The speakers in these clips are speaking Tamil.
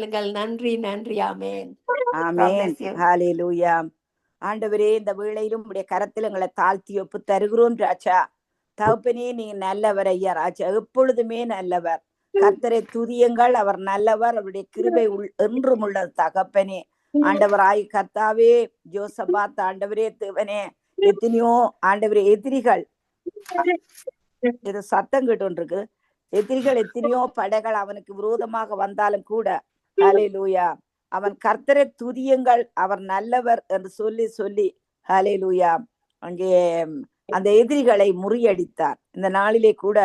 கொள்ளுங்கள். நன்றி நன்றி. ஆமேன். ஆமென். ஹalleluya. ஆண்டவரே இந்த வேளையிலும் உடைய கரத்தில் எங்களை தாழ்த்தி ஒப்பு தருகிறோம் ராஜா. தகப்பனே நீங்க நல்லவர் ஐயா ராஜா. எப்பொழுதுமே நல்லவர். கர்த்தரை துதியுங்கள். அவர் நல்லவர். அவருடைய கிருபை உள் என்றும் உள்ளது தகப்பனே. ஆண்டவராய் கர்த்தாவே ஜோசபாத் ஆண்டவரே தேவனே. எத்தனையோ ஆண்டவரே எதிரிகள். இது சத்தம் கேட்டு இருக்கு எதிரிகள் எத்தனையோ படைகள் அவனுக்கு விரோதமாக வந்தாலும் கூட ஹலேலூயா அவன் கர்த்தரை துதியுங்கள் அவர் நல்லவர் என்று சொல்லி சொல்லி ஹலேலூயா அங்கே அந்த எதிரிகளை முறியடித்தார். இந்த நாளிலே கூட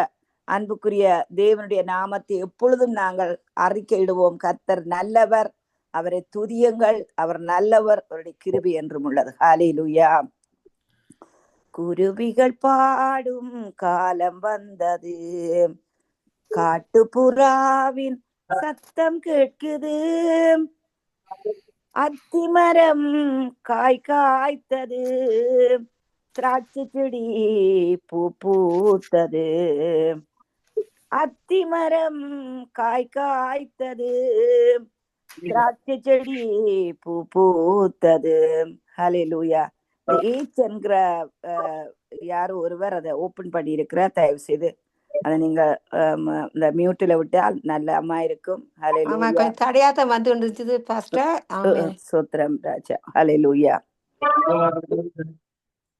அன்புக்குரிய தேவனுடைய நாமத்தை எப்பொழுதும் நாங்கள் அறிக்கையிடுவோம். கர்த்தர் நல்லவர் அவரை துதியுங்கள் அவர் நல்லவர் அவருடைய கிருபி என்றும் உள்ளது. ஹாலேலுயா குருவிகள் பாடும் காலம் வந்தது. காட்டுப்புறாவின் சத்தம் கேட்குது. அத்திமரம் காய் காய்த்தது. திராட்சை செடி பூ பூத்தது. அத்திமரம் காய் காய்த்தது. திராட்சை செடி பூ பூத்தது. ஏச் என்கிற யாரோ ஒருவர் அதை ஓபன் பண்ணி இருக்கிற தயவு செய்து அதை நீங்க இந்த மியூட்ல விட்டால் நல்ல அம்மா இருக்கும். தடையாத்தான் வந்து ஆமேன் சோத்திரம் ராஜா. ஹalleluya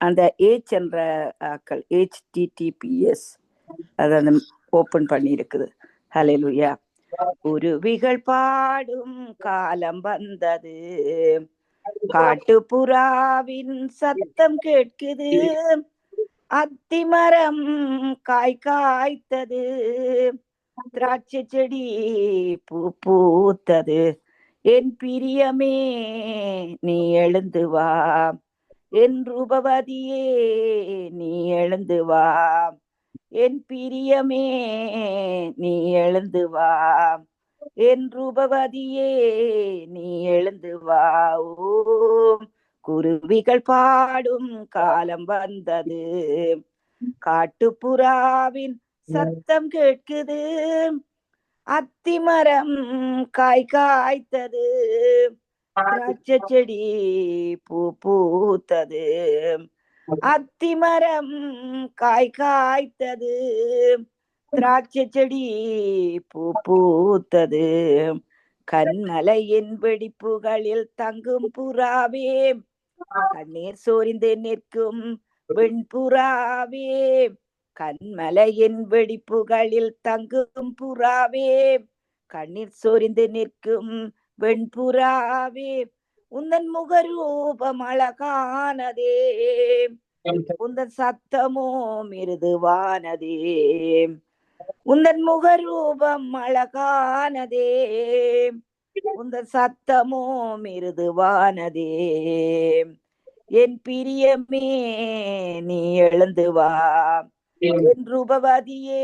அந்த ஏச் என்ற ஆக்கள் ஹெச்டிடிபிஎஸ் அதை ஓபன் பண்ணி இருக்குது ஹalleluya குருவிகள் பாடும் காலம் வந்தது. காட்டுப்புறாவின் சத்தம் கேட்குது. அத்திமரம் காய் காய்த்தது. திராட்சை செடி பூ பூத்தது. என் பிரியமே நீ எழுந்து வா. என் ரூபவதியே நீ எழுந்து வா. என் பிரியமே நீ எழுந்து வா. என் ரூபவதியே நீ எழுந்து வா. ஓ குருவிகள் பாடும் காலம் வந்தது. காட்டுப்புறாவின் சத்தம் கேட்குது. அத்திமரம் காய் காய்த்தது. திராட்சை செடி பூ பூத்தது. அத்திமரம் காய் காய்த்தது. திராட்சை செடி பூ பூத்தது. கண்மலையின் வெடிப்புகளில் தங்கும் புறாவே. கண்ணீர் சோரிந்து நிற்கும் வெண்புறாவே கண்மலையின் வெடிப்புகளில் தங்கும் புறாவே கண்ணீர் சொரிந்து நிற்கும் வெண்புறாவே உந்தன் முகரூபம் அழகானதே உந்தன் சத்தமோ மிருதுவானதே உந்தன் முகரூபம் அழகானதே உந்தன் சத்தமோ மிருதுவானதே. என் பிரியமே நீ எழுந்து வா. என் ரூபவதியே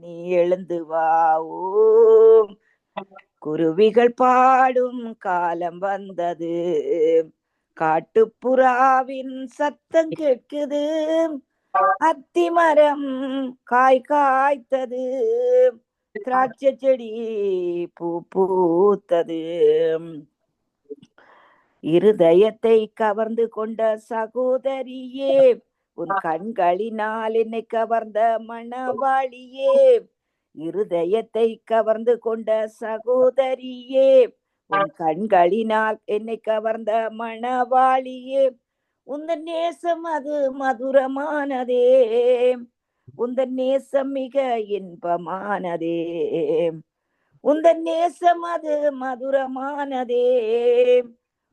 நீ எழுந்து வா. ஓம். குருவிகள் பாடும் காலம் வந்தது. காட்டுப்புறாவின் சத்தம் கேட்குது. அத்திமரம் காய் காய்த்தது. திராட்சை செடி பூ பூத்தது. இருதயத்தை கவர்ந்து கொண்ட சகோதரியே உன் கண்களினால் என்னை கவர்ந்த மணவாளியே இருதயத்தை கவர்ந்து கொண்ட சகோதரியே உன் கண்களினால் என்னை கவர்ந்த மணவாளியே உந்த நேசம் அது மதுரமானதே. உந்தன் நேசம் மிக இன்பமானதே. உந்தன் நேசம் அது மதுரமானதே.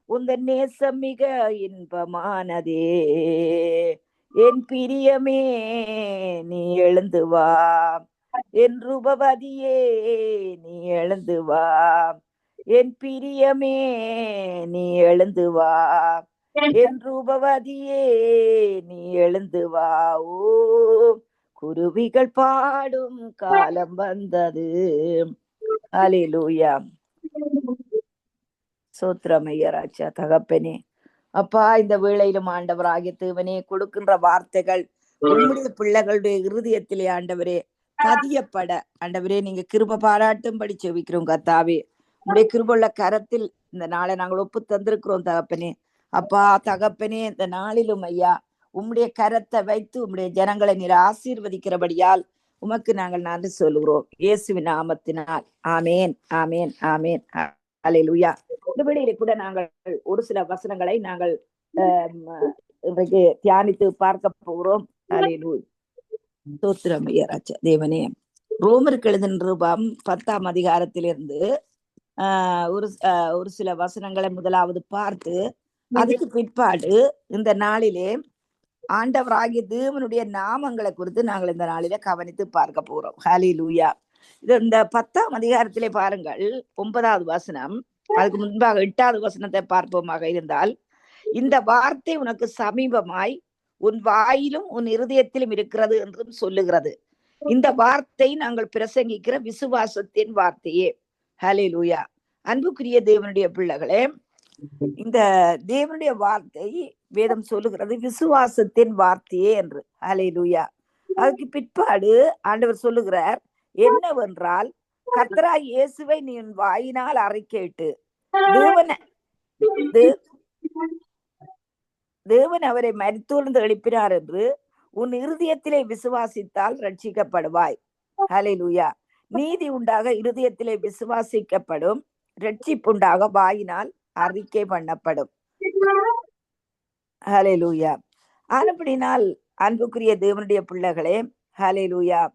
உந்தன் நேசம் மிக இன்பமானதே. என் பிரியமே நீ எழுந்து வா. என் ரூபவதியே நீ எழுந்து வா. என் பிரியமே நீ எழுந்து வா. என் ரூபவதியே நீ எழுந்து வா. ஓ குருவிகள் பாடும் காலம் வந்தது. அலிலூயா சோத்திரமையராச்சா தகப்பனே. அப்பா இந்த வேளையிலும் ஆண்டவர் ஆகிய தேவனே கொடுக்கின்ற வார்த்தைகள் உங்களுடைய பிள்ளைகளுடைய இருதயத்திலே ஆண்டவரே பதியப்பட. ஆண்டவரே நீங்க கிருப பாராட்டும்படி செவிக்கிறோம் கத்தாவே உடைய கிருபுள்ள கரத்தில் இந்த நாளை நாங்கள் ஒப்பு தந்திருக்கிறோம் தகப்பனே. அப்பா தகப்பனே இந்த நாளிலும் ஐயா உம்முடைய கரத்தை வைத்து உம்முடைய ஜனங்களை நீர் ஆசீர்வதிக்கிறபடியால் உமக்கு நாங்கள் நன்றி சொல்கிறோம் இயேசுவின் நாமத்தினால். ஆமேன் ஆமேன் ஆமேன். அலையிலுயா இந்த கூட நாங்கள் ஒரு சில வசனங்களை நாங்கள் இன்றைக்கு தியானித்து பார்க்க போகிறோம். தோத்திரம் ஐயராஜா தேவனே ரோமருக்கு எழுதின ரூபம் பத்தாம் அதிகாரத்திலிருந்து ஆஹ் ஒரு ஒரு சில வசனங்களை முதலாவது பார்த்து அதுக்கு பிற்பாடு இந்த நாளிலே ஆண்டவராகிய தேவனுடைய நாமங்களை குறித்து நாங்கள் இந்த நாளில கவனித்து பார்க்க போறோம். ஹாலி லூயா இது இந்த பத்தாம் அதிகாரத்திலே பாருங்கள் ஒன்பதாவது வசனம். அதுக்கு முன்பாக எட்டாவது வசனத்தை பார்ப்போமாக இருந்தால் இந்த வார்த்தை உனக்கு சமீபமாய் உன் வாயிலும் உன் இருதயத்திலும் இருக்கிறது என்றும் சொல்லுகிறது. இந்த வார்த்தை நாங்கள் பிரசங்கிக்கிற விசுவாசத்தின் வார்த்தையே. ஹலே லூயா அன்புக்குரிய தேவனுடைய பிள்ளைகளே இந்த தேவனுடைய வார்த்தை வேதம் சொல்லுகிறது விசுவாசத்தின் வார்த்தையே என்று. அலை லூயா அதுக்கு பிற்பாடு ஆண்டவர் சொல்லுகிறார் என்னவென்றால் கர்த்தரா இயேசுவை நீ உன் வாயினால் அறிக்கையிட்டு தேவன தே- தேவன் அவரை மரித்தோர்ந்து எழுப்பினார் என்று உன் இருதயத்திலே விசுவாசித்தால் ரட்சிக்கப்படுவாய். ஹalleluya. நீதி உண்டாக இருதயத்திலே விசுவாசிக்கப்படும் ரட்சிப்புண்டாக வாயினால் அறிக்கை பண்ணப்படும். ஹலே லூயா அப்படினால் அன்புக்குரிய தேவனுடைய பிள்ளைகளே ஹலே லூயா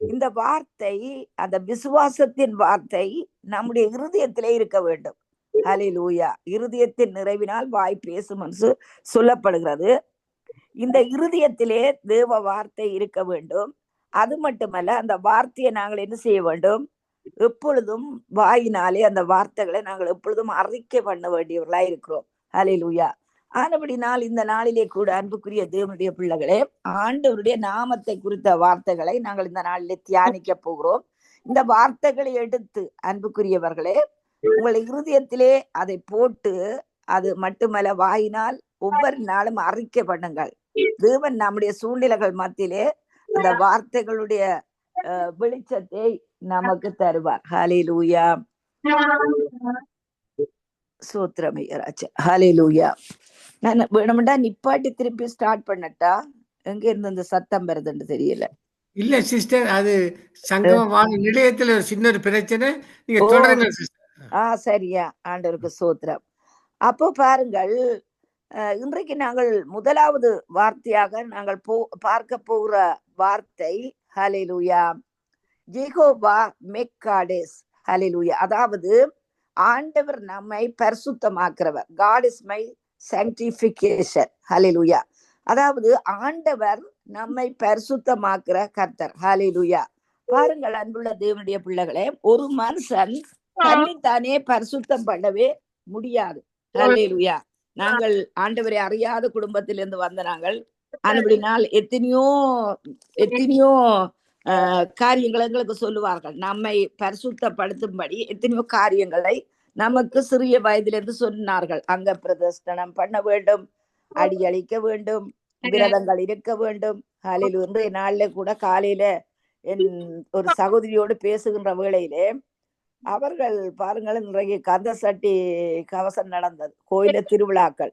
இந்த வார்த்தை அந்த விசுவாசத்தின் வார்த்தை நம்முடைய இருதயத்திலே இருக்க வேண்டும். ஹalleluya இருதயத்தின் நிறைவினால் வாய் பேசும் என்று சொல்லப்படுகிறது. இந்த இருதயத்திலே தேவ வார்த்தை இருக்க வேண்டும். அது மட்டுமல்ல அந்த வார்த்தையை நாங்கள் என்ன செய்ய வேண்டும்? எப்பொழுதும் வாயினாலே அந்த வார்த்தைகளை நாங்கள் எப்பொழுதும் அறிக்கை பண்ண வேண்டியவர்களா இருக்கிறோம். அலையிலுயா ஆனபடி நாள் இந்த நாளிலே கூட அன்புக்குரிய தேவனுடைய பிள்ளைகளே ஆண்டவருடைய நாமத்தை குறித்த வார்த்தைகளை நாங்கள் இந்த நாளிலே தியானிக்க போகிறோம். இந்த வார்த்தைகளை எடுத்து அன்புக்குரியவர்களே உங்கள் இருதயத்திலே அதை போட்டு அது மட்டுமல்ல வாயினால் ஒவ்வொரு நாளும் அறிக்கை பண்ணுங்கள். தேவன் நம்முடைய சூழ்நிலைகள் மத்தியிலே அந்த வார்த்தைகளுடைய வெளிச்சத்தை நமக்கு தருவார். ஹலே லூயா சூத்திரமையராச்சு ஹலே லூயா நான் வேணும்டா நிப்பாட்டி திருப்பி ஸ்டார்ட் பண்ணட்டா? எங்க இருந்து இந்த சத்தம் வருதுன்னு தெரியல. இல்ல சிஸ்டர் அது சங்கம வானொலி நிலையத்துல சின்ன ஒரு பிரச்சனை. நீங்க. தொடருங்க ஆ சரியா. ஆண்டவருக்கு சோத்திரம். அப்போ பாருங்கள் இன்றைக்கு நாங்கள் முதலாவது வார்த்தையாக நாங்கள் போ பார்க்க போகிற வார்த்தை ஹalleluya ஜெகோவா மெக்காடேஸ். ஹalleluya. அதாவது ஆண்டவர் நம்மை பரிசுத்தமாக்குறவர். God is my sanctification. ஹalleluya. அதாவது ஆண்டவர் நம்மை பரிசுத்தமாக்குற கர்த்தர். ஹalleluya. பாருங்கள் அன்புள்ள தேவனுடைய பிள்ளைகளே ஒரு மனுஷன் தன்னைத்தானே பரிசுத்தம் பண்ணவே முடியாது. ஹalleluya. நாங்கள் ஆண்டவரை அறியாத குடும்பத்திலிருந்து வந்த நாங்கள் அனுபடினால் எத்தனையோ எத்தனையோ காரியங்கள் எங்களுக்கு சொல்லுவார்கள். நம்மை பரிசுத்தப்படுத்தும்படி எத்தனையோ காரியங்களை நமக்கு சிறிய வயதிலிருந்து சொன்னார்கள். அங்க பிரதர்ஷனம் பண்ண வேண்டும் அடி அழிக்க வேண்டும் விரதங்கள் இருக்க வேண்டும். காலையில் இன்றைய நாள்ல கூட காலையில என் ஒரு சகோதரியோடு பேசுகின்ற வேளையிலே அவர்கள் பாருங்கள் இன்றைக்கு கந்த சட்டி கவசம் நடந்தது. கோயில திருவிழாக்கள்.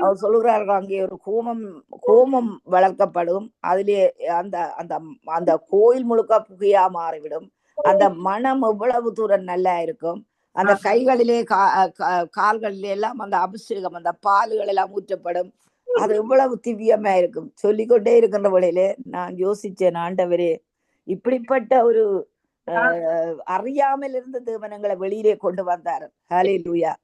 அவர் சொல்லுகிறார்கள் அங்கே ஒரு ஹோமம் ஹோமம் வளர்க்கப்படும். அதிலே அந்த அந்த அந்த கோயில் முழுக்க புகையா மாறிவிடும். அந்த மனம் எவ்வளவு தூரம் நல்லா இருக்கும். அந்த கைகளிலே கா- கால்களிலே எல்லாம் அந்த அபிஷேகம் அந்த பால்கள் எல்லாம் ஊற்றப்படும். அது எவ்வளவு திவ்யமா இருக்கும். சொல்லிக்கொண்டே இருக்கின்ற வழியிலே நான் யோசிச்சேன் ஆண்டவரே இப்படிப்பட்ட ஒரு அறியாமல் இருந்த தேவனங்களை வெளியிலே கொண்டு வந்தார். ஹலே லூயா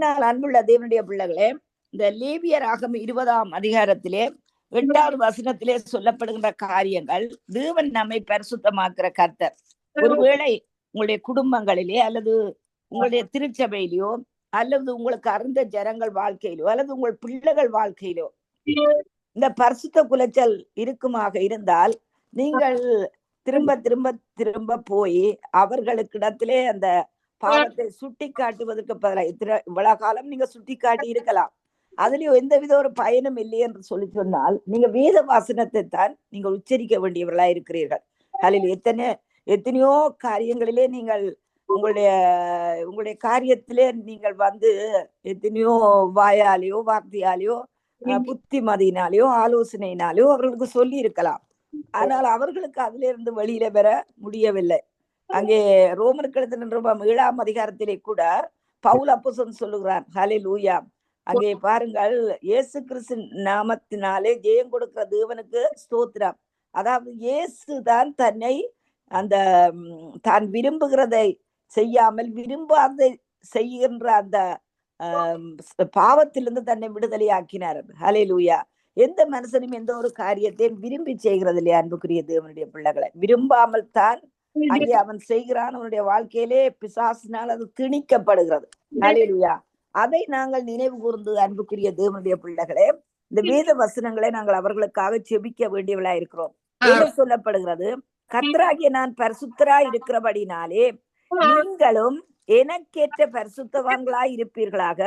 அன்புள்ள தேவனுடைய பிள்ளைகளே இந்த லேவியர் ஆகம் இருபதாம் அதிகாரத்திலே எட்டாவது வசனத்திலே சொல்லப்படுகின்ற காரியங்கள் தேவன் நம்மை பரிசுத்தமாக்குற கர்த்தர். ஒருவேளை உங்களுடைய குடும்பங்களிலே அல்லது உங்களுடைய திருச்சபையிலோ அல்லது உங்களுக்கு அருந்த ஜனங்கள் வாழ்க்கையிலோ அல்லது உங்கள் பிள்ளைகள் வாழ்க்கையிலோ இந்த பரிசுத்த குலைச்சல் இருக்குமாக இருந்தால் நீங்கள் திரும்ப திரும்ப திரும்ப போய் அவர்களுக்கிடத்திலே அந்த பாவத்தை சுட்டி காட்டுவதற்கு பதிலாக இத்தனை இவ்வளவு காலம் நீங்க சுட்டி காட்டி இருக்கலாம். அதுலயும் எந்தவித ஒரு பயனும் இல்லை என்று சொல்லி சொன்னால் நீங்க வேத வாசனத்தை தான் நீங்கள் உச்சரிக்க வேண்டியவர்களா இருக்கிறீர்கள். அதில் எத்தனை எத்தனையோ காரியங்களிலே நீங்கள் உங்களுடைய உங்களுடைய காரியத்திலே நீங்கள் வந்து எத்தனையோ வாயாலேயோ வார்த்தையாலேயோ புத்திமதியினாலேயோ ஆலோசனையினாலேயோ அவர்களுக்கு சொல்லி இருக்கலாம். ஆனால் அவர்களுக்கு அதிலிருந்து இருந்து வெளியில பெற முடியவில்லை. அங்கே எழுதின நிருபம் ஏழாம் அதிகாரத்திலே கூட பவுல் அப்போசன் சொல்லுகிறார் ஹலே லூயா அங்கே பாருங்கள் இயேசு கிறிஸ்து நாமத்தினாலே ஜெயம் கொடுக்கிற தேவனுக்கு ஸ்தோத்திரம். அதாவது இயேசு தான் தன்னை அந்த தான் விரும்புகிறதை செய்யாமல் விரும்பாத செய்கின்ற அந்த பாவத்திலிருந்து தன்னை விடுதலையாக்கினார் ஹலே லூயா எந்த மனுஷனும் எந்த ஒரு காரியத்தையும் விரும்பி செய்கிறது இல்லையா அன்புக்குரிய தேவனுடைய பிள்ளைகளை. விரும்பாமல் தான் அங்கே அவன் செய்கிறான். அவனுடைய வாழ்க்கையிலே பிசாசினால் அது திணிக்கப்படுகிறது. ஹalleluya அதை நாங்கள் நினைவு கூர்ந்து அன்புக்குரிய தேவனுடைய பிள்ளைகளே இந்த வேத வசனங்களை நாங்கள் அவர்களுக்காக செபிக்க வேண்டியவளா இருக்கிறோம். சொல்லப்படுகிறது கர்த்தராகிய நான் பரிசுத்தராய் இருக்கிறபடினாலே நீங்களும் எனக்கேற்ற பரிசுத்தவான்களாய் இருப்பீர்களாக.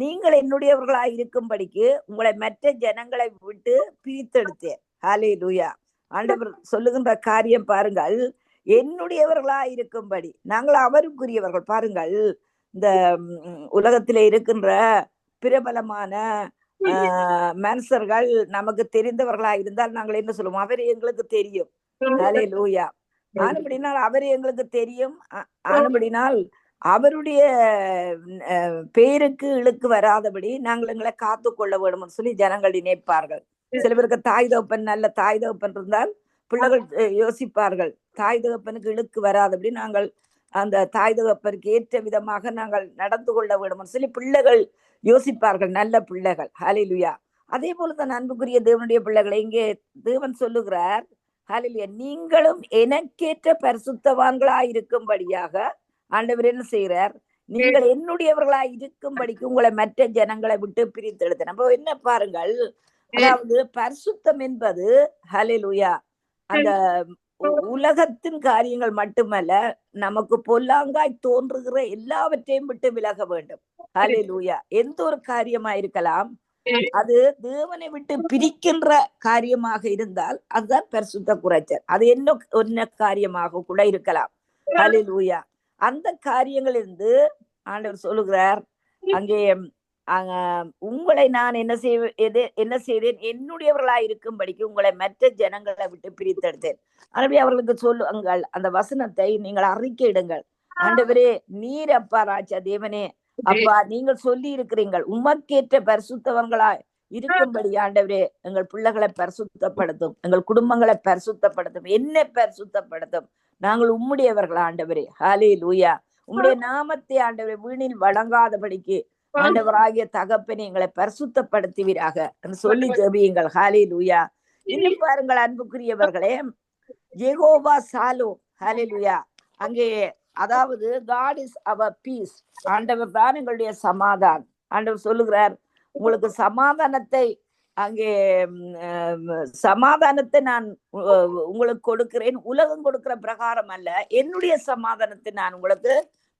நீங்கள் என்னுடையவர்களாய் இருக்கும்படிக்கு உங்களை மற்ற ஜனங்களை விட்டு பிரித்தெடுத்தேன். ஹாலே லூயா ஆண்டவர் சொல்லுகின்ற காரியம் பாருங்கள் என்னுடையவர்களாய் இருக்கும்படி. நாங்கள் அவருக்குரியவர்கள் பாருங்கள். இந்த உலகத்திலே இருக்கின்ற பிரபலமான மனுஷர்கள் நமக்கு தெரிந்தவர்களா இருந்தால் நாங்கள் என்ன சொல்லுவோம்? அவர் எங்களுக்கு தெரியும். ஹலே லூயா ஆனபடினால் அவர் எங்களுக்கு தெரியும். ஆனபடினால் அவருடைய பேருக்கு இழுக்கு வராதபடி நாங்கள் எங்களை காத்து கொள்ள வேணும்னு சொல்லி ஜனங்கள் நினைப்பார்கள். சில பேருக்கு தாய் தகப்பன் நல்ல தாய் தகப்பன் இருந்தால் பிள்ளைகள் யோசிப்பார்கள். தாய் தகப்பனுக்கு இழுக்கு வராதபடி நாங்கள் அந்த தாய் தகப்பருக்கு ஏற்ற விதமாக நாங்கள் நடந்து கொள்ள வேண்டும் சொல்லி பிள்ளைகள் யோசிப்பார்கள் நல்ல பிள்ளைகள். ஹாலிலுயா அதே போலதான் அன்புக்குரிய தேவனுடைய பிள்ளைகளை இங்கே தேவன் சொல்லுகிறார். ஹாலிலுயா நீங்களும் எனக்கேற்ற பரிசுத்தவான்களாய் இருக்கும்படியாக ஆண்டவர் என்ன செய்கிறார்? நீங்கள் என்னுடையவர்களா இருக்கும்படிக்கு உங்களை மற்ற ஜனங்களை விட்டு பிரித்தெடுத்த நம்ம என்ன பாருங்கள்? அதாவது பரிசுத்தம் என்பது ஹலிலுயா அந்த உலகத்தின் காரியங்கள் மட்டுமல்ல நமக்கு பொல்லாங்காய் தோன்றுகிற எல்லாவற்றையும் விட்டு விலக வேண்டும். ஹalleluya. எந்த ஒரு காரியமா இருக்கலாம் அது தேவனை விட்டு பிரிக்கின்ற காரியமாக இருந்தால் அதுதான் பரிசுத்த குறைச்சல். அது என்ன என்ன காரியமாக கூட இருக்கலாம். ஹalleluya. அந்த காரியங்களிலிருந்து ஆண்டவர் சொல்லுகிறார் அங்கே உங்களை நான் என்ன செய்வேன் எது என்ன செய்தேன்? என்னுடையவர்களாய் இருக்கும்படிக்கு உங்களை மற்ற ஜனங்களை விட்டு பிரித்தெடுத்தேன். ஆகவே அவர்களுக்கு சொல்லுங்கள் அந்த வசனத்தை நீங்கள் அறிக்கையிடுங்கள் ஆண்டவரே நீர் அப்பா ராஜா தேவனே. அப்பா நீங்கள் சொல்லி இருக்கிறீங்கள் உமக்கேற்ற பரிசுத்தவங்களாய் இருக்கும்படி ஆண்டவரே எங்கள் பிள்ளைகளை பரிசுத்தப்படுத்தும் எங்கள் குடும்பங்களை பரிசுத்தப்படுத்தும் என்ன பரிசுத்தப்படுத்தும். நாங்கள் உம்முடையவர்கள் ஆண்டவரே. ஹாலே லூயா உம்முடைய நாமத்தை ஆண்டவரே வீணில் வழங்காதபடிக்கு ஆண்டவராகிய தகப்பனை எங்களை பரிசுத்தப்படுத்துவீராக என்று சொல்லி ஜெபியுங்கள். ஹாலே லூயா இன்னும் பாருங்கள் அன்புக்குரியவர்களே. ஜெகோவா சாலோ. ஹாலே லூயா அங்கே அதாவது காட் இஸ் அவர் பீஸ் ஆண்டவர் தான் எங்களுடைய சமாதானம் ஆண்டவர் சொல்லுகிறார் உங்களுக்கு சமாதானத்தை அங்கே சமாதானத்தை நான் உங்களுக்கு கொடுக்கிறேன். உலகம் கொடுக்கிற பிரகாரம் அல்ல என்னுடைய சமாதானத்தை நான் உங்களுக்கு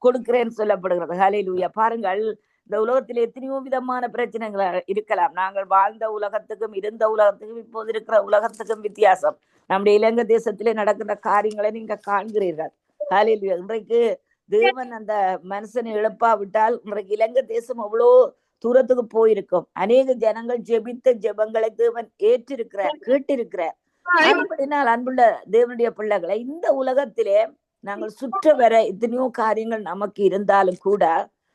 கொடுக்கிறேன் சொல்லப்படுகிறது. ஹலே லூயா பாருங்கள் இந்த உலகத்தில் எத்தனையோ விதமான பிரச்சனைகள் இருக்கலாம். நாங்கள் வாழ்ந்த உலகத்துக்கும் இருந்த உலகத்துக்கும் இப்போது இருக்கிற உலகத்துக்கும் வித்தியாசம். நம்முடைய இலங்கை தேசத்திலே நடக்கிற காரியங்களை நீங்க காண்கிறீர்கள். காலையில் இன்றைக்கு தேவன் அந்த மனுஷனை எழுப்பாவிட்டால் இன்றைக்கு இலங்கை தேசம் அவ்வளோ தூரத்துக்கு போயிருக்கும். அநேக ஜனங்கள் ஜெபித்த ஜெபங்களை தேவன் ஏற்றிருக்கிறார் கேட்டிருக்கிறார். அப்படினால் அன்புள்ள தேவனுடைய பிள்ளைகளை இந்த உலகத்திலே நாங்கள் சுற்ற வர எத்தனையோ காரியங்கள் நமக்கு இருந்தாலும் கூட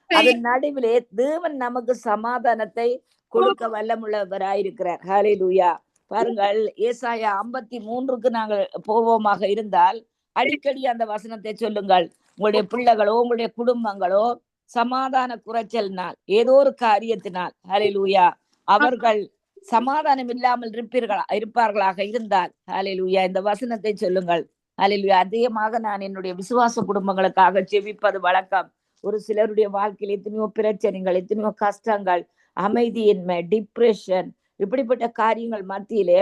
அதன் நடுவிலே தேவன் நமக்கு சமாதானத்தை கொடுக்க வல்லமுள்ளவராயிருக்கிறார். ஹாலே லூயா பாருங்கள் ஏசாயா ஐம்பத்தி மூன்றுக்கு நாங்கள் போவோமாக இருந்தால் அடிக்கடி அந்த வசனத்தை சொல்லுங்கள். உங்களுடைய பிள்ளைகளோ உங்களுடைய குடும்பங்களோ சமாதான குறைச்சல்னால் ஏதோ ஒரு காரியத்தினால் ஹalleluya. அவர்கள் சமாதானம் இல்லாமல் இருப்பீர்களா இருப்பார்களாக இருந்தால் ஹalleluya. இந்த வசனத்தை சொல்லுங்கள். ஹalleluya. அதிகமாக நான் என்னுடைய விசுவாச குடும்பங்களுக்காக ஜெபிப்பது வழக்கம். ஒரு சிலருடைய வாழ்க்கையில் எத்தனையோ பிரச்சனைகள் எத்தனையோ கஷ்டங்கள் அமைதியின்மை டிப்ரெஷன் இப்படிப்பட்ட காரியங்கள் மத்தியிலே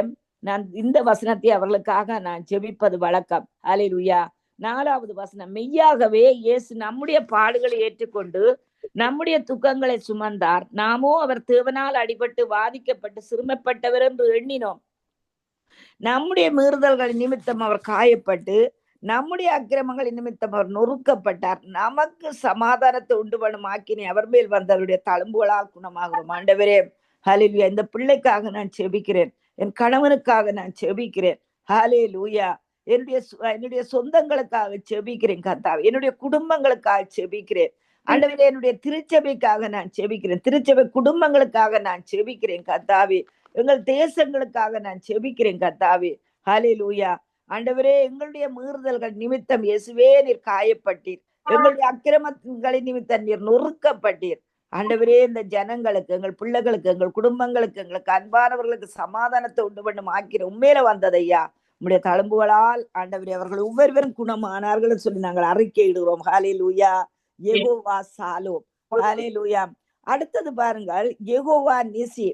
நான் இந்த வசனத்தை அவர்களுக்காக நான் ஜெபிப்பது வழக்கம். ஹalleluya நாலாவது வசனம் மெய்யாகவே இயேசு நம்முடைய பாடுகளை ஏற்றுக்கொண்டு நம்முடைய துக்கங்களை சுமந்தார். நாமோ அவர் தேவனால் அடிபட்டு வாதிக்கப்பட்டு சிறுமப்பட்டவர் என்று எண்ணினோம். நம்முடைய மீறுதல்கள் நிமித்தம் அவர் காயப்பட்டு நம்முடைய அக்கிரமங்கள் நிமித்தம் அவர் நொறுக்கப்பட்டார். நமக்கு சமாதானத்தை உண்டு பண்ணும் ஆக்கினை அவர் மேல் வந்தவருடைய தழும்புகளால் குணமாகிறோம். ஆண்டவரே ஹலிலுயா இந்த பிள்ளைக்காக நான் செபிக்கிறேன். என் கணவனுக்காக நான் செபிக்கிறேன். ஹாலே லூயா என்னுடைய என்னுடைய சொந்தங்களுக்காக செபிக்கிறேன் கத்தா என்னுடைய குடும்பங்களுக்காக செபிக்கிறேன். ஆண்டவரே என்னுடைய திருச்சபைக்காக நான் செபிக்கிறேன். திருச்சபை குடும்பங்களுக்காக நான் செபிக்கிறேன் கத்தாவி எங்கள் தேசங்களுக்காக நான் செபிக்கிறேன் கத்தாவி ஹாலே லூயா ஆண்டவரே எங்களுடைய மீறுதல்கள் நிமித்தம் இயேசுவே நீர் காயப்பட்டீர். எங்களுடைய அக்கிரமங்களின் நிமித்தம் நீர் நொறுக்கப்பட்டீர். ஆண்டவரே இந்த ஜனங்களுக்கு எங்கள் பிள்ளைகளுக்கு எங்கள் குடும்பங்களுக்கு எங்களுக்கு அன்பானவர்களுக்கு சமாதானத்தை உண்டு பண்ணும் ஆக்கிற உண்மையில வந்ததையா? உம்முடைய தழும்புகளால் ஆண்டவரே அவர்கள் ஒவ்வொருவரும் குணமானார்கள் சொல்லி நாங்கள் அறிக்கையிடுகிறோம். ஹாலே லூயா எகோவா சாலோ ஹாலே லூயா அடுத்தது பாருங்கள் எகோவா நிசி.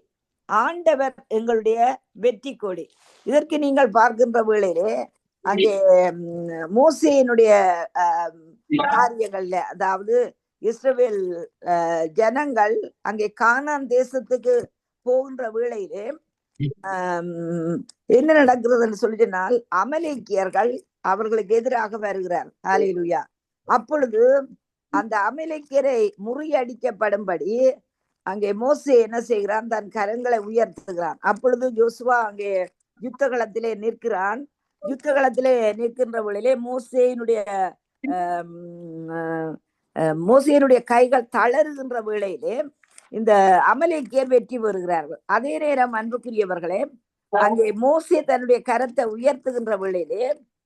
ஆண்டவர் எங்களுடைய வெற்றி கொடி. இதற்கு நீங்கள் பார்க்கின்ற வேளையிலே அங்கே மோசையினுடைய காரியங்கள்ல அதாவது இஸ்ரேல் அஹ், ஜனங்கள் அங்கே கானான் தேசத்துக்கு போகின்ற வேளையிலே என்ன நடக்கிறதுன்னு சொல்லி சொன்னால் அமலேக்கியர்கள் அவர்களுக்கு எதிராக வருகிறார். ஹalleluya. அப்பொழுது அந்த அமலேக்கியரை முறியடிக்கப்படும்படி அங்கே மோசே என்ன செய்கிறான்? தன் கரங்களை உயர்த்துகிறான். அப்பொழுது ஜோசுவா அங்கே யுத்த களத்திலே நிற்கிறான். யுத்த களத்திலே நிற்கின்ற பொழுதிலே மோசேயினுடைய மோசையனுடைய கைகள் தளருகின்ற வேளையிலே இந்த அமலேக்கியர் வெற்றி பெறுகிறார்கள். அதே நேரம் அன்புக்குரியவர்களே அங்கே மோசே தன்னுடைய கரத்தை உயர்த்துகின்ற வேளையிலே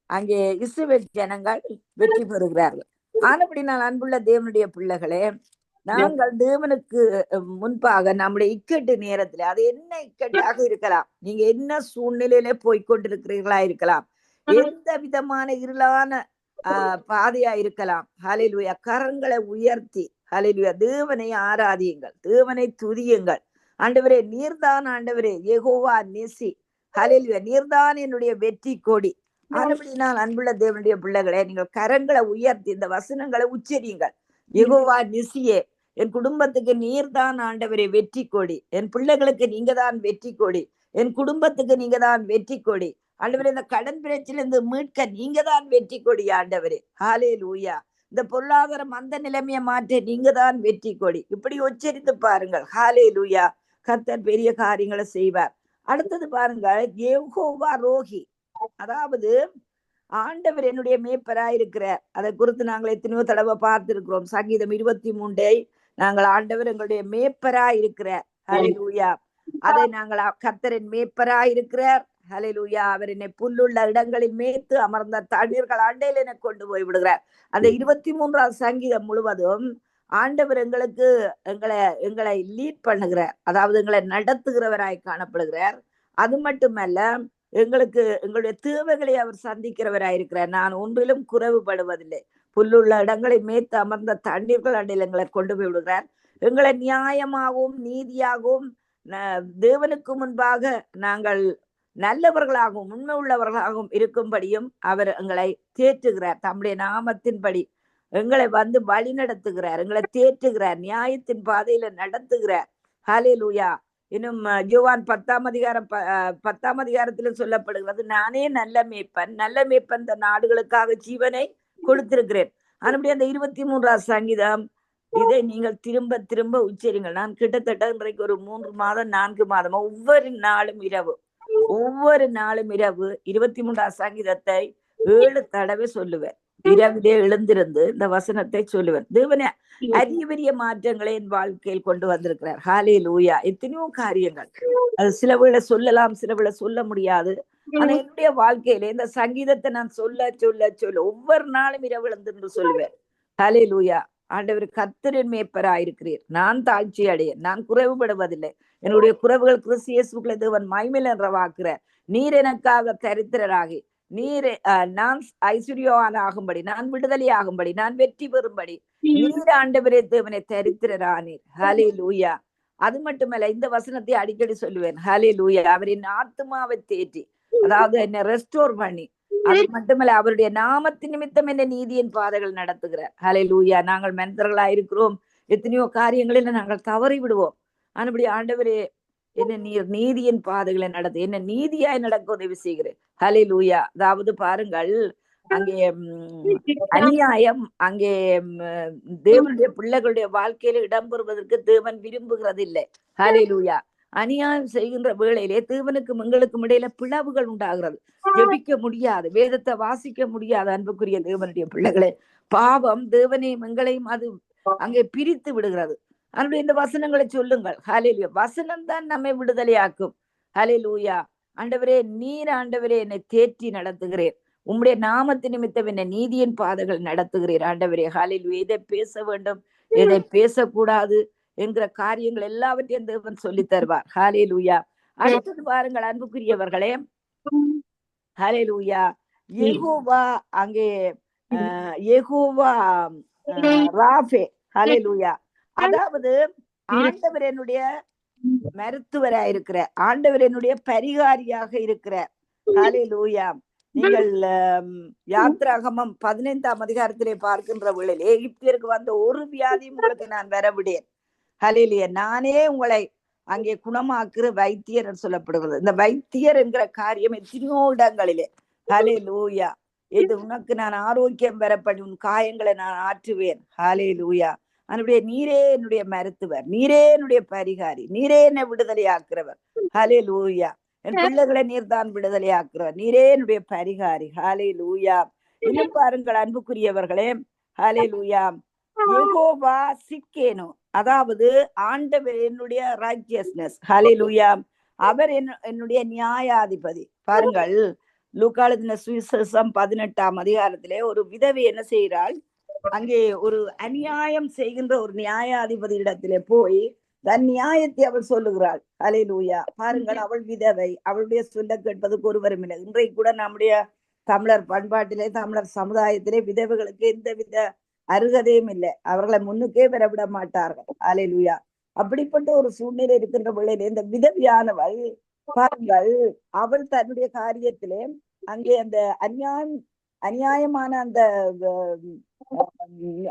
அங்கே இஸ்ரவேல் ஜனங்கள் வெற்றி பெறுகிறார்கள். ஆனபடி நான் அன்புள்ள தேவனுடைய பிள்ளைகளே நாங்கள் தேவனுக்கு முன்பாக நம்முடைய இக்கட்டு நேரத்துல அது என்ன இக்கட்டாக இருக்கலாம்? நீங்க என்ன சூழ்நிலையில போய்க்கொண்டிருக்கிறீர்களா இருக்கலாம்? எந்த விதமான இருளான ஆஹ் பாதையா இருக்கலாம்? ஹalleluya. கரங்களை உயர்த்தி ஹalleluya. தேவனை ஆராதியுங்கள். தேவனை துதியுங்கள். ஆண்டவரே நீர்தான் ஆண்டவரே. யெகோவா நிசி. ஹalleluya. நீர்தான் என்னுடைய வெற்றி கொடி. ஆனபடி நான் அன்புள்ள தேவனுடைய பிள்ளைகளே நீங்கள் கரங்களை உயர்த்தி இந்த வசனங்களை உச்சரியுங்கள். யகோவா நிசியே என் குடும்பத்துக்கு நீர்தான் ஆண்டவரே வெற்றி கொடி. என் பிள்ளைகளுக்கு நீங்க தான் வெற்றி கொடி. என் குடும்பத்துக்கு நீங்க தான் வெற்றி கொடி. ஆண்டவரே இந்த கடன் பிரச்சனையிலிருந்து மீட்க நீங்க தான் வெற்றி கொடி ஆண்டவரே. ஹாலே லூயா இந்த பொருளாதார மந்த நிலைமையை மாற்ற நீங்க தான் வெற்றி கொடி. இப்படி உச்சரித்து பாருங்கள். ஹாலே லூயா கத்தர் பெரிய காரியங்களை செய்வார். அடுத்தது பாருங்கள். ஏகோவா ரோஹி அதாவது ஆண்டவர் என்னுடைய மேய்ப்பராய் இருக்கிறார். அதை குறித்து நாங்கள் எத்தனையோ தடவை பார்த்திருக்கிறோம். சங்கீதம் இருபத்தி மூன்றை நாங்கள் ஆண்டவர் எங்களுடைய மேய்ப்பராய் இருக்கிறார். ஹalleluya. அதை நாங்கள் கத்தரின் கர்த்தரின் மேய்ப்பராய் இருக்கிறார். ஹலிலூயா அவர் என்னை புல்லுள்ள இடங்களில் மேய்த்து அமர்ந்த தண்ணீர்கள் ஆண்டையில் என்னை கொண்டு போய் விடுகிறார். அந்த இருபத்தி மூன்றாவது சங்கீதம் முழுவதும் ஆண்டவர் எங்களுக்கு எங்களை எங்களை லீட் பண்ணுகிறார். அதாவது எங்களை நடத்துகிறவராய் காணப்படுகிறார். அது மட்டுமல்ல எங்களுக்கு எங்களுடைய தேவைகளை அவர் சந்திக்கிறவராய் இருக்கிறார் நான் ஒன்றிலும் குறைவுபடுவதில்லை. புல்லுள்ள இடங்களை மேய்த்து அமர்ந்த தண்ணீர்கள் அண்டையில் எங்களை கொண்டு போய் விடுகிறார். எங்களை நியாயமாகவும் நீதியாகவும் தேவனுக்கு முன்பாக நாங்கள் நல்லவர்களாகவும் உண்மை உள்ளவர்களாகவும் இருக்கும்படியும் அவர் எங்களை தேற்றுகிறார். தம்முடைய நாமத்தின்படி எங்களை வந்து வழி நடத்துகிறார் எங்களை தேற்றுகிறார். நியாயத்தின் பாதையில நடத்துகிறார். ஹலே லூயா இன்னும் ஜோவான் பத்தாம் அதிகாரம் பத்தாம் அதிகாரத்துல சொல்லப்படுகிறது நானே நல்ல மேய்ப்பன் நல்ல மேய்ப்பன் இந்த நாடுகளுக்காக ஜீவனை கொடுத்திருக்கிறேன். அதுபடி அந்த இருபத்தி மூன்றாவது சங்கீதம் இதை நீங்கள் திரும்ப திரும்ப உச்சரிங்கள் நான் கிட்டத்தட்ட இன்றைக்கு ஒரு மூன்று மாதம் நான்கு மாதமா ஒவ்வொரு நாளும் இரவு ஒவ்வொரு நாளும் இரவு இருபத்தி மூன்றாம் சங்கீதத்தை ஏழு தடவை சொல்லுவேன். இரவிலே எழுந்திருந்து இந்த வசனத்தை சொல்லுவேன். தேவனே அரிய பெரிய மாற்றங்களை என் வாழ்க்கையில் கொண்டு வந்திருக்கிறார். ஹாலே லூயா எத்தனையோ காரியங்கள். அது சில வேளை சொல்லலாம் சில வேளை சொல்ல முடியாது. ஆனா என்னுடைய வாழ்க்கையில இந்த சங்கீதத்தை நான் சொல்ல சொல்ல சொல்ல ஒவ்வொரு நாளும் இரவு எழுந்திருந்து சொல்லுவேன். ஹலே லூயா ஆண்டவர் கத்தரின் மேய்ப்பராயிருக்கிறீர். நான் தாழ்ச்சி அடையேன். நான் குறைவுபடுவதில்லை. என்னுடைய குறைவுகள் கிறிஸ்து இயேசுக்குள்ள தேவன் மைமேல் என்றவாக்குறார் நீர் எனக்காக தரித்திரராகி நீர் நான் ஐஸ்வர்யவான் ஆகும்படி நான் விடுதலை ஆகும்படி நான் வெற்றி பெறும்படி நீர் ஆண்டவரே தேவனை தரித்திரரானீர். ஹலே லூயா அது மட்டுமல்ல இந்த வசனத்தை அடிக்கடி சொல்லுவேன். ஹலே லூயா அவரின் ஆத்மாவை தேற்றி அதாவது என்னை ரெஸ்டோர் பண்ணி அது மட்டுமல்ல அவருடைய நாமத்தின் நிமித்தம் என்ன நீதியின் பாதைகள் நடத்துகிறார். ஹலே லூயா நாங்கள் மனிதர்களா இருக்கிறோம் எத்தனையோ காரியங்களில் நாங்கள் தவறி விடுவோம் ஆனபடி ஆண்டவரே என்ன நீர் நீதியின் பாதைகளை நடத்து என்ன நீதியாய் நடக்க உதவி செய்கிறேன். ஹலே லூயா அதாவது பாருங்கள் அங்கே அநியாயம் அங்கே தேவனுடைய பிள்ளைகளுடைய வாழ்க்கையில இடம்பெறுவதற்கு தேவன் விரும்புகிறது இல்லை ஹalleluya அநியாயம் செய்கின்ற வேளையிலே தேவனுக்கும் எங்களுக்கும் இடையில பிளவுகள் உண்டாகிறது. ஜெபிக்க முடியாது வேதத்தை வாசிக்க முடியாது அன்புக்குரிய தேவனுடைய பிள்ளைகளே. பாவம் தேவனையும் எங்களையும் அது அங்கே பிரித்து விடுகிறது. அதனுடைய இந்த வசனங்களை சொல்லுங்கள். ஹalleluya வசனம் தான் நம்மை விடுதலையாக்கும். ஹalleluya ஆண்டவரே நீர் ஆண்டவரே என்னை தேற்றி நடத்துகிறேன் உம்முடைய நாமத்து நிமித்தம் என்னை நீதியின் பாதைகள் நடத்துகிறீர். ஆண்டவரே ஹalleluya எதை பேச வேண்டும்? எதை பேசக்கூடாது? என்கிற காரியங்கள் எல்லாவற்றையும் தேவன் சொல்லி தருவார். ஹalleluya அடுத்தது பாருங்கள் அன்புக்குரியவர்களே. ஹalleluya யெகோவா அங்கே அஹ், யெகோவா அஹ், ராஃபே ஹalleluya அதாவது ஆண்டவர் என்னுடைய மருத்துவரா இருக்கிற ஆண்டவர் என்னுடைய பரிகாரியாக இருக்கிற. ஹalleluya. நீங்கள் யாத்ராகமம் பதினைந்தாம் அதிகாரத்திலே பார்க்கின்ற வேளையிலே எகிப்தியருக்கு வந்த ஒரு வியாதியும் உங்களுக்கு நான் வரவிடேன். ஹalleluya. நானே உங்களை அங்கே குணமாக்குற வைத்தியர் என்று சொல்லப்படுகிறது. இந்த வைத்தியர் என்கிற காரியம் எத்தனையோ இடங்களிலே. ஹலே லூயா இது உனக்கு நான் ஆரோக்கியம் பெறப்படி உன் காயங்களை நான் ஆற்றுவேன். ஹாலே லூயா அதனுடைய நீரே என்னுடைய மருத்துவர் நீரே என்னுடைய பரிகாரி நீரே என்னை விடுதலையாக்குறவர். ஹலே லூயா என் பிள்ளைகளை நீர் தான் விடுதலையாக்குறவர் நீரே என்னுடைய பரிகாரி. ஹாலே லூயா இன்னும் பாருங்கள் அன்புக்குரியவர்களே ஹாலே லூயா யெகோவா சிக்கேனோ அதாவது ஆண்டவர் என்னுடைய ரைச்சியஸ்னஸ் ஹalleluya. அவர் என்ன- என்னுடைய நியாயாதிபதி. பாருங்கள் லூக்காளுதின சுவிசேஷம் பதினெட்டாம் அதிகாரத்திலே ஒரு விதவை என்ன செய்கிறாள்? அங்கே ஒரு அநியாயம் செய்கின்ற ஒரு நியாயாதிபதி இடத்திலே போய் தன் நியாயத்தை அவள் சொல்லுகிறாள். ஹalleluya. பாருங்கள் அவள் விதவை. அவளுடைய சொல்ல கேட்பதுக்கு ஒருவரும் இல்லை. இன்றைக்கு கூட நம்முடைய தமிழர் பண்பாட்டிலே தமிழர் சமுதாயத்திலே விதவைகளுக்கு எந்தவித அருகதையும் இல்லை. அவர்களை முன்னுக்கே பெறவிட மாட்டார்கள். அலையிலுயா அப்படிப்பட்ட ஒரு சூழ்நிலை இருக்கின்ற வேளையிலே இந்த விதவியானவள் பாருங்கள் அவள் தன்னுடைய காரியத்திலே அங்கே அந்த அநியாயம் அநியாயமான அந்த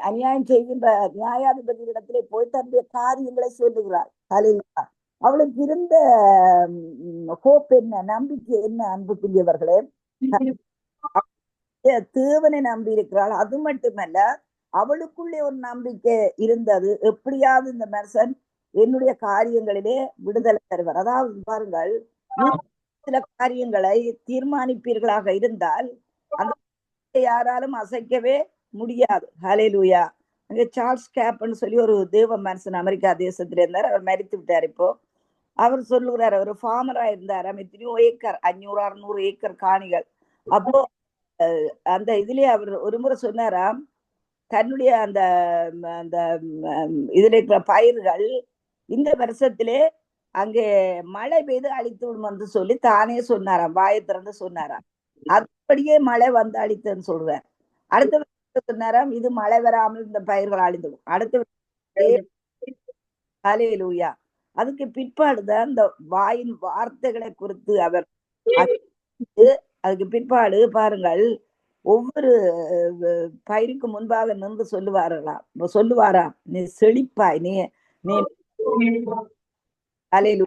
அநியாயம் செய்கின்ற நியாயாதிபதி இடத்திலே போய் தன்னுடைய காரியங்களை சொல்லுகிறாள் அலையிலுயா அவளுக்கு இருந்த ஹோப் என்ன நம்பிக்கை என்ன அன்புக்குரியவர்களே தேவனை நம்பி இருக்கிறாள். அது மட்டுமல்ல அவளுக்குள்ளே ஒரு நம்பிக்கை இருந்தது. எப்படியாவது இந்த மனுஷன் என்னுடைய காரியங்களிலே விடுதலை தருவார். அதாவது பாருங்கள் சில காரியங்களை தீர்மானிப்பீர்களாக இருந்தால் அந்த யாராலும் அசைக்கவே முடியாது. ஹலேலூயா அங்கே சார்ல்ஸ் கேப்னு சொல்லி ஒரு தேவ மனுஷன் அமெரிக்கா தேசத்துல இருந்தார். அவர் மறித்து விட்டார் இப்போ. அவர் சொல்லுகிறார் அவர் ஃபார்மரா இருந்தார். எத்தனையோ ஏக்கர் அஞ்சூறு அறுநூறு ஏக்கர் காணிகள். அப்போ அந்த இதுலயே அவர் ஒரு முறை சொன்னாராம் தன்னுடைய அந்த அந்த இதுல இருக்கிற பயிர்கள் இந்த வருஷத்திலே அங்கே மழை பெய்து அழித்து விடும் என்று சொல்லி தானே சொன்னாராம் வாயை திறந்து சொன்னாராம். அப்படியே மழை வந்து அழித்துன்னு சொல்றார் அடுத்த சொன்னாராம் இது மழை வராமல் இந்த பயிர்கள் அழிந்துடும் அடுத்த அலையலூயா அதுக்கு பிற்பாடுதான் இந்த வாயின் வார்த்தைகளை குறித்து அவர் அதுக்கு பிற்பாடு பாருங்கள் ஒவ்வொரு பயிருக்கு முன்பாக நின்று சொல்லுவார்களாம். சொல்லுவாராம் நீ செழிப்பாய் நீ நீ அலையிலு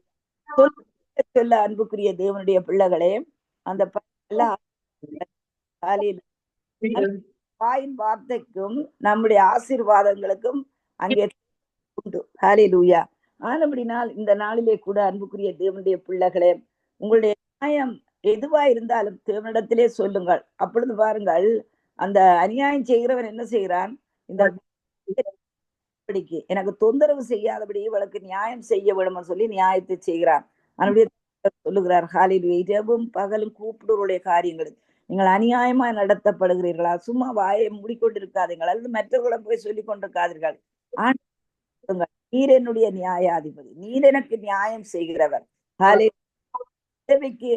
சொல்ல அன்புக்குரிய தேவனுடைய பிள்ளைகளே அந்த பயிரெல்லாம் வாயின் வார்த்தைக்கும் நம்முடைய ஆசீர்வாதங்களுக்கும் அங்கே உண்டு. ஹalleluya. ஆனபடினால் இந்த நாளிலே கூட அன்புக்குரிய தேவனுடைய பிள்ளைகளே உங்களுடைய நியாயம் எதுவா இருந்தாலும் தேவனிடத்திலே சொல்லுங்கள். அப்பொழுது பாருங்கள் அந்த அநியாயம் செய்கிறவன் என்ன செய்கிறான்? இந்த படிக்கு எனக்கு தொந்தரவு செய்யாதபடி இவளுக்கு நியாயம் செய்ய வேணும்னு சொல்லி நியாயத்தை செய்கிறான். அதனுடைய சொல்லுகிறார் ஹாலில் இரவும் பகலும் கூப்பிடுவருடைய காரியங்கள் நீங்கள் அநியாயமா நடத்தப்படுகிறீர்களா? சும்மா வாயை மூடிக்கொண்டிருக்காதீர்கள். அல்லது மற்றவர்களை போய் சொல்லிக் கொண்டிருக்காதீர்கள் ஆனால் நீர் என்னுடைய நியாயாதிபதி. நீர் எனக்கு நியாயம் செய்கிறவர். தேவைக்கு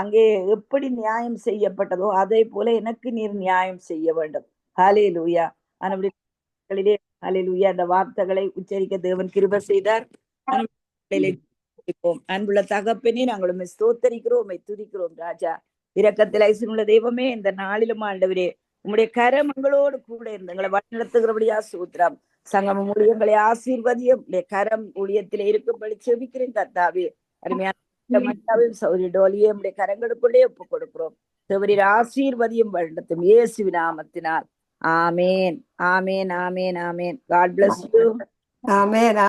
அங்கே எப்படி நியாயம் செய்யப்பட்டதோ அதே போல எனக்கு நீர் நியாயம் செய்ய வேண்டும். ஹாலே லூயா ஆனபடிகளிலே ஹாலே லூயா அந்த வார்த்தைகளை உச்சரிக்க தேவன் கிருப செய்தார். அன்புள்ள தகப்பனே நாங்கள் ஸ்தோத்தரிக்கிறோம் உம்மை துதிக்கிறோம் ராஜா. இரக்கத்தில் ஐசுள்ள தெய்வமே இந்த நாளிலும் ஆண்டவரே உம்முடைய கரமங்களோடு கூட இருந்து எங்களை வழிநடத்துகிறபடியா சூத்திரம். சங்கம ஊழியங்களை ஆசீர்வதியும். கரம் ஊழியத்திலே இருக்கும்படி செபிக்கிறேன் கர்த்தாவே. அருமையான சௌரி டோலியே உம்முடைய கரங்களுக்குள்ளே ஒப்பு கொடுக்கிறோம். தேவரீர் ஆசீர்வதியும் வழிநடத்தும். இயேசு நாமத்தினால். ஆமேன். ஆமேன். ஆமேன். ஆமேன். God bless you. ஆமென்.